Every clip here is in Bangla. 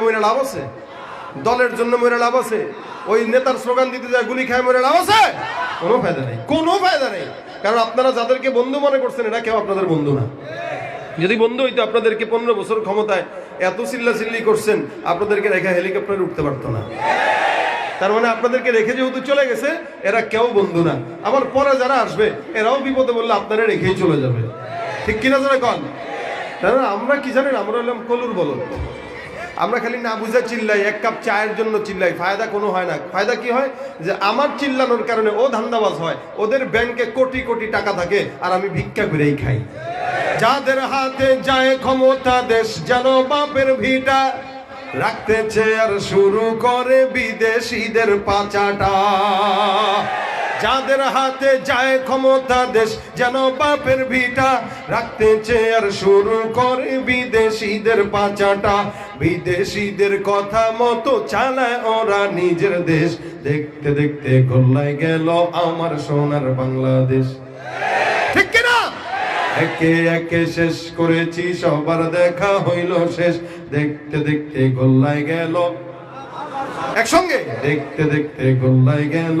মরে লাভ আছে? দলের জন্য মরে লাভ আছে? ওই নেতার স্লোগান দিতে যায়, গুলি খায় মরে লাভ আছে? কোনো ফায়দা নেই। কোনো ফায়দা নেই। কারণ আপনারা যাদেরকে বন্ধু মনে করছেন, এরা কেউ আপনাদের বন্ধু না। যদি বন্ধু হইতো, আপনাদেরকে পনেরো বছর ক্ষমতায় এত চিল্লা চিল্লি করছেন, আপনাদেরকে রেখে হেলিকপ্টারে উঠতে পারতো না। তার মানে আপনাদেরকে রেখে যেহেতু চলে গেছে, এরা কেউ বন্ধু না। আবার পরে যারা আসবে, এরাও বিপদে বললে আপনারা রেখেই চলে যাবে। ঠিক কিনা যারা কন? কারণ আমরা কি জানেন, আমরা হলাম কলুর বলদ। আমরা খালি না বুঝে চিল্লাই, এক কাপ চায়ের জন্য চিল্লাই। ফায়দা কোনো হয় না। ফায়দা কি হয়? যে আমার চিল্লানোর কারণে ও ধান্দাবাজ হয়, ওদের ব্যাংকে কোটি কোটি টাকা থাকে আর আমি ভিক্ষা করেই খাই। যাদের হাতে যায় ক্ষমতা, দেশ যেন বাপের ভিটা রাখতেছে আর শুরু করে বিদেশিদের পাচাটা। যাদের হাতে যায় ক্ষমতা দেশ, যেন বাপের ভিটা রাখতেছে আর শুরু করে বিদেশিদের পাচাটা। বিদেশিদের কথা মতো চালায় ওরা নিজের দেশ। দেখতে দেখতে গোল্লায় গেল আমার সোনার বাংলাদেশ। ঠিক একে একে শেষ করেছি, সবার দেখা হইল শেষ। দেখতে দেখতে গোল্লায় গেল। একসঙ্গে? দেখতে দেখতে গোল্লায় গেল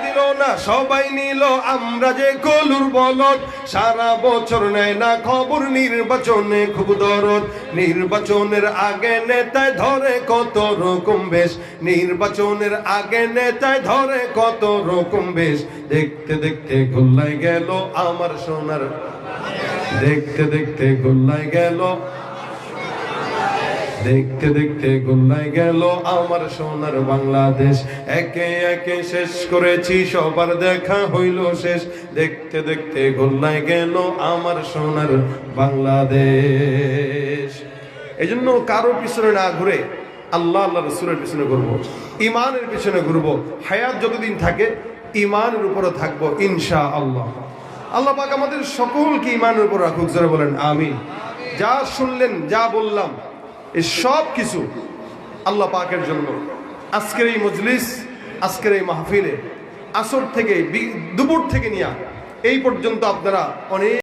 দিল না, সবাই নিল। আমরা যে কলুর বলদ, সারা বছর নেয় না খবর নির্বাচনে খুব দরদ। নির্বাচনের আগে নেতায় ধরে কত রকম বেশ। নির্বাচনের আগে নেতায় ধরে কত রকম বেশ। দেখতে দেখতে গোল্লায় গেল আমার সোনার, দেখতে দেখতে গোল্লায় গেল দেখতে দেখতে গোল্লায় গেল আমার সোনার বাংলাদেশ। একে একে শেষ করেছি, সবার দেখা হইল শেষ। দেখতে দেখতে গোল্লায় গেল আমার সোনার বাংলাদেশ। এই জন্য কারোর পিছনে না ঘুরে আল্লাহ আল্লাহ রসুলের পিছনে ঘুরবো, ইমানের পিছনে ঘুরবো, হায়াত যতদিন থাকে ইমানের উপরে থাকব ইনশা আল্লাহ আল্লাহ পাক আমাদের সকলকে ইমানের উপর রাখুক বলেন আমি যা শুনলেন, যা বললাম এই সব কিছু আল্লাহ পাকের জন্য। আজকের এই মজলিস, আজকের এই মাহফিলে, আসর থেকে দুপুর থেকে নিয়ে, এই পর্যন্ত আপনারা অনেক